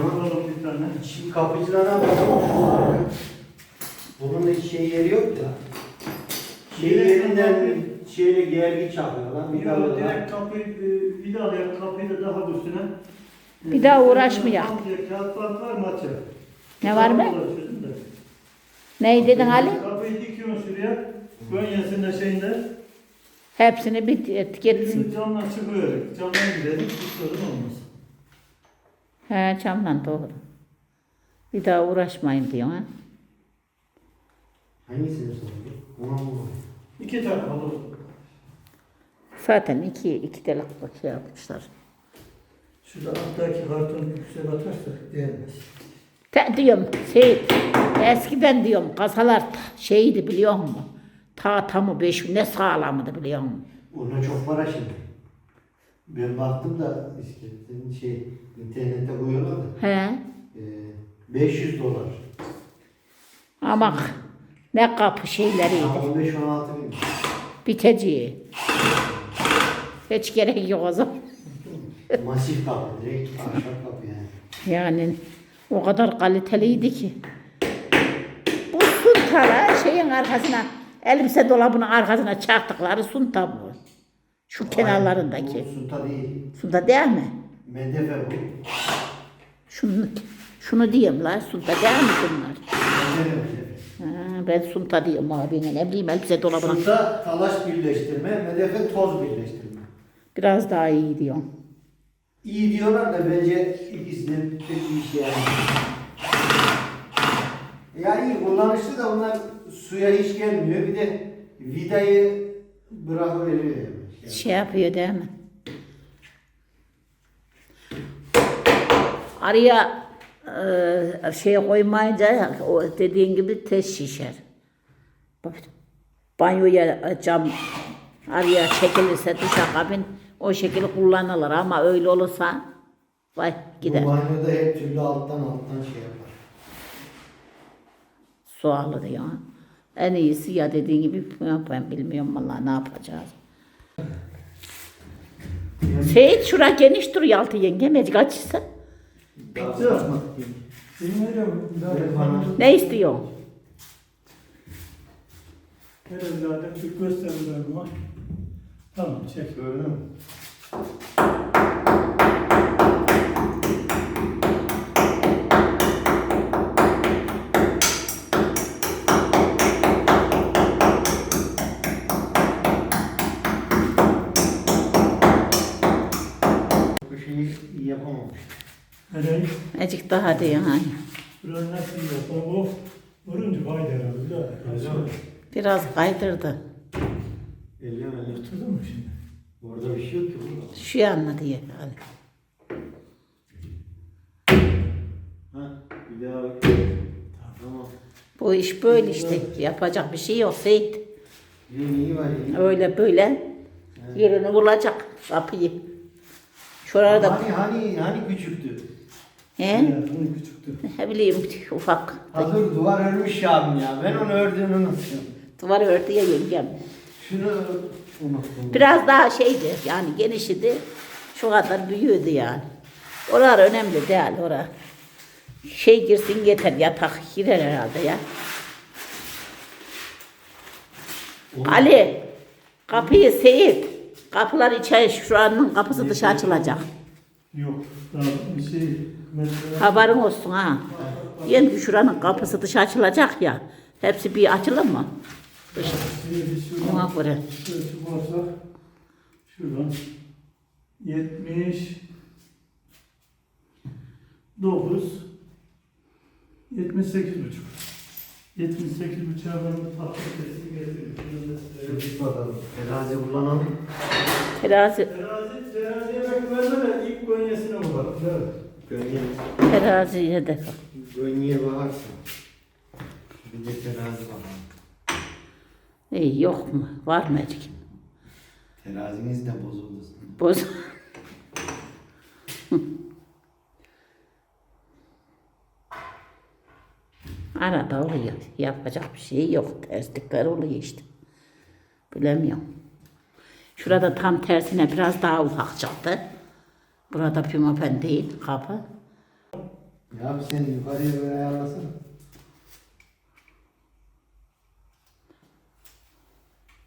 Alalım bir tane. Şimdi kapıcılara bakalım. Bunun da hiç şey yeri yok da. Şey yerinden şeyle gergi çakıyorlar. Bir Yok daha direkt kapıyı e, vidalayak kapıyı da daha üstüne. E, Bir daha uğraşmayak. Kapıya Kağıt bant var mı açar? Ne var mı? Uğraşıyorsun da. Ney dedin Ali? Kapıyı dikiyorsun şuraya. Gönyesinde şeyinde. Hepsini bit etiketsin. Şimdi camdan çıkıyor. Camdan gidelim. Hiç sorun olmaz. He camdan doğru. Bir daha uğraşmayın diyor ha. Hangisini soruyor? Mı? İki tane olur. Zaten iki, iki delik şey yapmışlar. Şurada alttaki kartonu yüksek atarsak değmez. Te diyorum Seyit, eskiden diyorum kasalar şeydi biliyor musun? Ta tamı beş ne sağlamdı biliyor musun? Ona çok para şimdi. Ben baktım da işte senin şey internette koyuyorlar da He. e, 500 dolar. Ama ne kapı şeyleriydi. 15-16 bin. Biteceği. Hiç gerek yok o zaman. Masif kapı direkt ahşap kapı yani. Yani o kadar kaliteliydi ki. Bu suntara şeyin arkasına, elbise dolabının arkasına çaktıkları sunta bu. Şu kenarlarındaki. Bu sunta değil. Sunta değil mi? Medefe bu. Şunu, şunu diyeyim la, sunta değil mi bunlar? Medefe medefe. Ha, ben sunta diyorum abine, ne bileyim elbise dolabına. Sunta talaş birleştirme, medefe toz birleştirme. Biraz daha iyi diyorum. İyi diyorlar da bence ikisi de pek bir işe yaramıyor. Ya iyi kullanışlı da onlar suya hiç gelmiyor. Bir de vidayı bırakıveriyor yani. Şey yapıyor değil mi? Araya e, şey koymayınca o dediğin gibi tez şişer. Banyoya cam araya çekilirse duşakabin o şekilde kullanılır ama öyle olursa vay gider. Bu banyoda her türlü alttan alttan şey yapar. Su alır ya. En iyisi ya dediğin gibi ben bilmiyorum vallahi ne yapacağız. Seyit şura geniş duruyor altı yenge mecik bana. Ne istiyor? Her evladım bir gösterimler var. Tamam çek. Gördün mü? Bu şeyi iyi yapamamış. Nereye? Mecik daha diyor ha. Buranın nasıl yapalım? O vurunca fayda herhalde. birader. Biraz kaydırdı. Elleme elleme. Oturdun mu şimdi? Orada bir şey yok ki burada. Şu yanına diye. Yani. Ha, bir daha bak. Tamam. Bu iş böyle işte. Yapacak bir şey yok Seyit. İyi iyi var iyi. Öyle böyle yerini bulacak kapıyı. Şurada Hani hani hani küçüktü. he? Hayatının küçüktü. Ne bileyim ufak. Hazır duvar örmüş abim ya. Ben onu ördüğünü unuttum. Duvar ördü ya yengem. Şunu unuttum. Biraz daha şeydi yani genişidi. Şu kadar büyüğüydü yani. Oralar önemli değil ora. Şey girsin yeter yatak girer herhalde ya. Ali kapıyı Seyit. Kapılar içeri şuranın kapısı dışa açılacak. Yok. Daha bir şey. Mesela Haberin olsun ha. Diyelim ki şuranın kapısı dışa açılacak ya. Hepsi bir açılır mı? Dışa. şimdi biz şuradan Ona göre. şöyle çıkarsak şuradan 70 9 78 buçuk. 78 buçuğa ben getiriyorum. Çocuk bakalım. Terazi kullanalım. Terazi, Terazi, teraziye bakmadan da ilk gonyesine bakalım. Evet. Gönye, teraziye de. gönyeye bakarsın. Bir de terazi bakalım. İyi yok mu? Var mı Ecik? Teraziniz de bozuldu. Boz. Arada oluyor. Yapacak bir şey yok. Terslikler oluyor işte. Bilemiyorum. Şurada tam tersine biraz daha ufak çıktı. Burada pimapen değil kapı. Ya abi sen yukarıya böyle ayarlasana.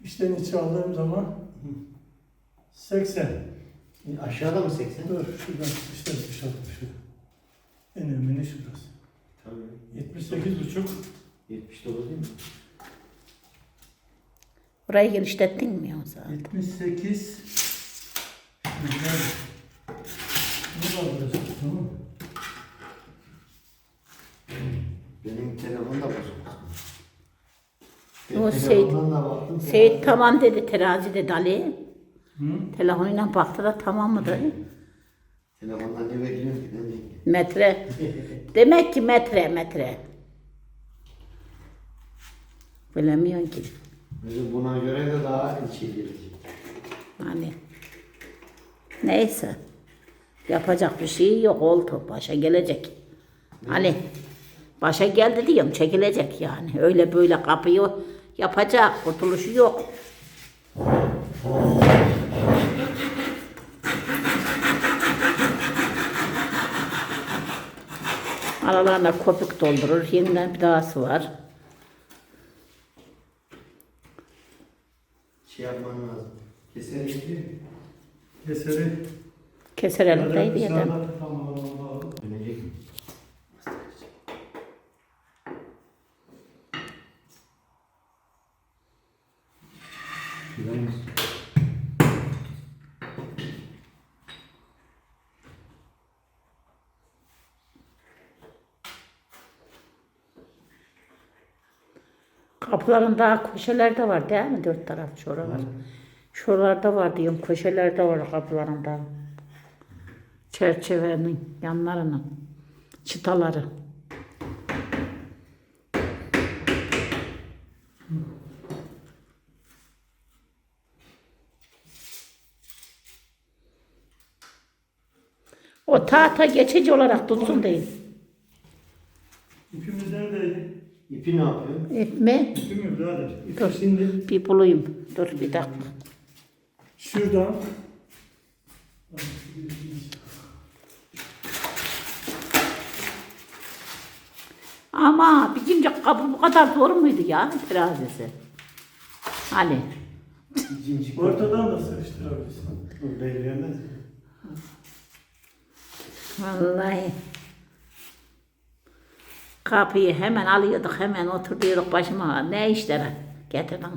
İşten içi aldığım zaman 80. Aşağıda mı 80? Dur şuradan işte dışarı şu. En önemli şurası. Tabii. 78 buçuk. 79 değil mi? Burayı genişlettin mi yoksa? 78. Güzel. Ne kaldıracak? Tamam mı? Benim telefon da bozuk. O Seyit- telefondan da baktım. Seyit tamam dedi terazi dedi Ali. Hı? Telefonuyla baktı da tamam mı dedi. Telefondan ne bekliyorum ki? Ne diyeyim? Metre. Demek ki metre metre. Bilemiyorsun ki. Bizim buna göre de daha şey gelecek. Hani. Neyse. Yapacak bir şey yok oldu. Başa gelecek. Ali. Başa geldi diyorum çekilecek yani. Öyle böyle kapıyı yapacak. Kurtuluşu yok. Aralarına köpük doldurur. Yeniden bir dahası var. Şey yapman lazım. Keser gitti. Keseri. Keser elimdeydi ya da. Tamam lazım. Dönecek mi? Şuradan Kapıların daha köşelerde var değil mi? Dört taraf şuralar. Şuralarda var diyorum. Köşelerde var kapılarında. Çerçevenin yanlarının. Çıtaları. O tahta geçici olarak tutsun değil. İpi ne yapıyor? İpmi İpim yok birader. İpi Dur. şimdi bir bulayım. Dur bir dakika. şuradan. Ama bizimce kapı bu kadar zor muydu ya terazisi? İkinci Ortadan da sıkıştırabilirsin. Bu belirlemez. vallahi kapıyı hemen alıyorduk hemen oturuyorduk başıma ne işlere getirdin.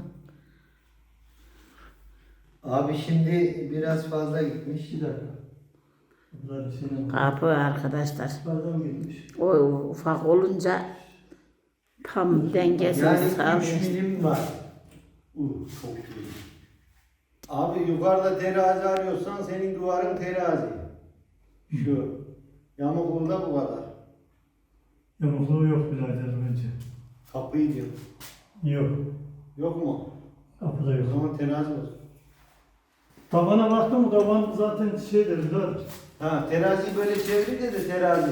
Abi şimdi biraz fazla gitmiş. Bir dakika. Bunlar senin Kapı arkadaşlar Yukarıdan girmiş. o ufak olunca tam dengesiz Yani 3 sağlıyor. milim var. Uh, çok iyi. Abi yukarıda terazi arıyorsan senin duvarın terazi. Şu. Yamuk da bu kadar. Yamukluğu yok birader bence. Kapıyı diyor. Yok. Yok mu? Kapıda O yok. zaman terazi olsun. Tabana baktım mı taban zaten şeydir birader. Ha terazi böyle çevir de de terazi.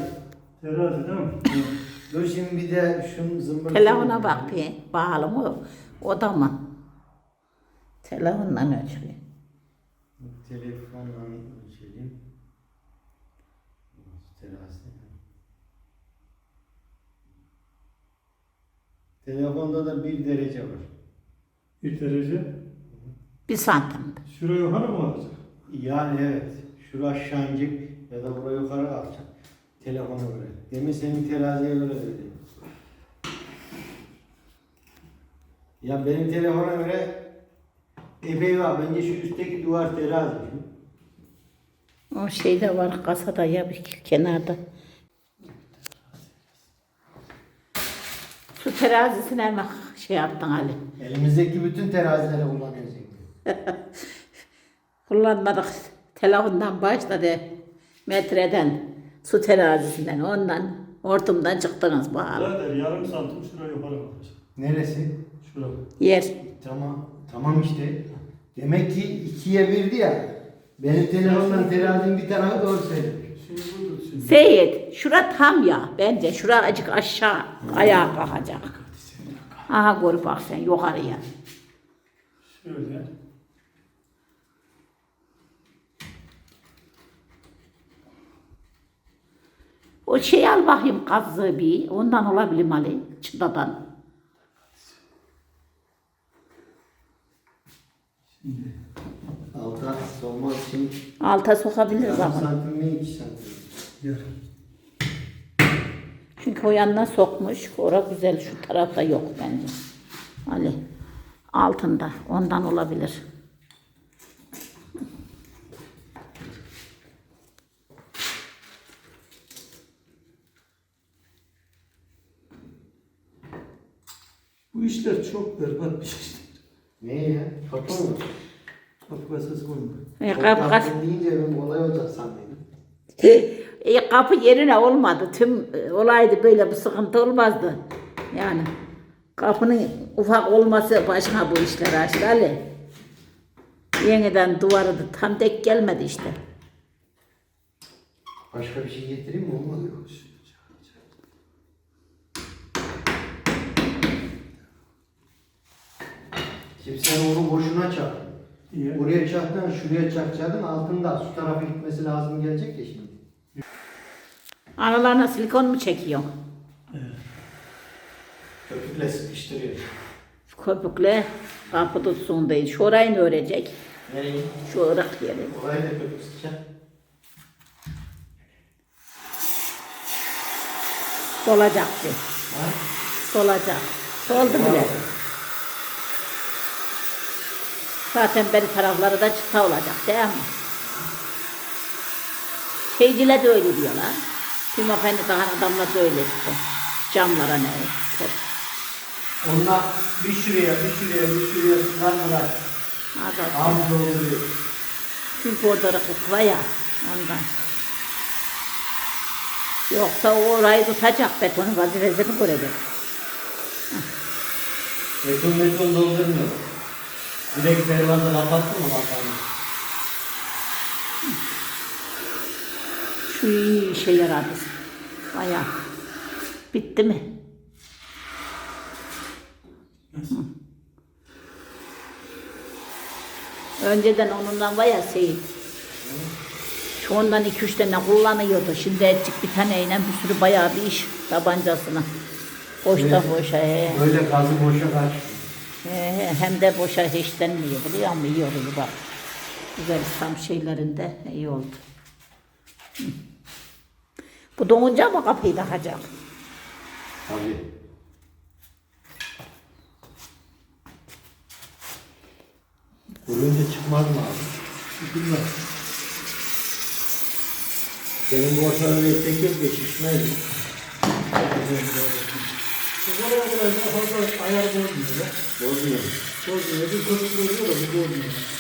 Terazi değil mi? Dur şimdi bir de şunun zımbırtısını... Telefona bak bir bağlı mı o da mı? Telefonla ölçülüyor. Telefonla ölçelim. Terazi. Telefonda da bir derece var. Bir derece. Bir santim. Şuraya yukarı mı alacak? Yani evet. Şura aşağı inecek ya da buraya yukarı kalkacak. Telefona göre. Demin senin teraziye göre dedi. Ya benim telefona göre epey var. Bence şu üstteki duvar terazi. O şey de var kasada ya bir kenarda. Şu terazisine mi şey yaptın Ali? Elimizdeki bütün terazileri kullanıyoruz. Kullanmadık. Telefondan başladı. Metreden, su terazisinden, ondan, hortumdan çıktınız bağlı. Birader yarım santim şuraya yukarı bakacak. Neresi? Şura. Yer. Tamam. Tamam işte. Demek ki ikiye birdi ya. Benim telefondan terazinin bir tarafı doğru söylüyor. Şimdi budur şimdi. Seyit, şura tam ya. Bence şura acık aşağı ayağa kalkacak. Aha gör bak sen yukarıya. Şöyle. O şey al bakayım kazığı bir. Ondan olabilir Ali. Çıtadan. Alta soğuma için Alta sokabiliriz yarım ama. santim mi iki santim? Çünkü o yanına sokmuş. Ora güzel. Şu tarafta yok bence. Ali. Altında. Ondan olabilir. Bu işler çok berbat bir işler. Ne ya? Kapı mı? Kapı kasası koyma. E, kas- tatlı deyince ben olay olacak sandım. e, kapı yerine olmadı. Tüm e, olaydı böyle bir sıkıntı olmazdı. Yani kapının ufak olması başka bu işler açtı Ali. Yeniden duvarı da tam tek gelmedi işte. Başka bir şey getireyim mi? Mı? Şimdi sen onu boşuna çak. İyi. Buraya çaktın, şuraya çakacaksın, altında şu tarafa gitmesi lazım gelecek ya şimdi. Aralarına silikon mu çekiyor? Köpükle sıkıştırıyor. Köpükle kapı tutsun değil. Şu orayı ne örecek? Nereyi? Şu ırak yeri. Orayı da köpük sıkacak. Solacak bir. Ha? Solacak. Soldu bile. Zaten beri tarafları da çıta olacak değil mi? Şeyciler de öyle diyorlar. Tüm efendi daha adamlar da öyle işte. Camlara ne? Onunla bir şuraya, bir şuraya, bir şuraya sıkarmalar. Adam. Ağzı dolduruyor. Çünkü orada ırklık var ya ondan. Yoksa o orayı tutacak betonun vazifesini görecek. Beton beton doldurmuyor. Direkt pervazı kapattı mı bakalım? Şu iyi işe yaradı. Bayağı. Bitti mi? Nasıl? Önceden var ya Seyit. Şu ondan iki üç tane kullanıyordu. Şimdi etçik bir taneyle bir sürü bayağı bir iş tabancasına. Boşta Evet. boşa. He. Böyle gazı boşa kaç. He, hem de boşa hiç denmiyor biliyor musun? İyi oluyor bak. Güzel tam şeylerinde iyi oldu. Bu donunca mı kapıyı takacak? Tabii. Kurunca çıkmaz mı abi? Bilmem. Senin bu ortada bir tek yok ya şişmez mi? Bu kadar fazla ayar bozmuyor. Bozmuyor. Bozmuyor. Bir köpük bozuyor da bu bozmuyor.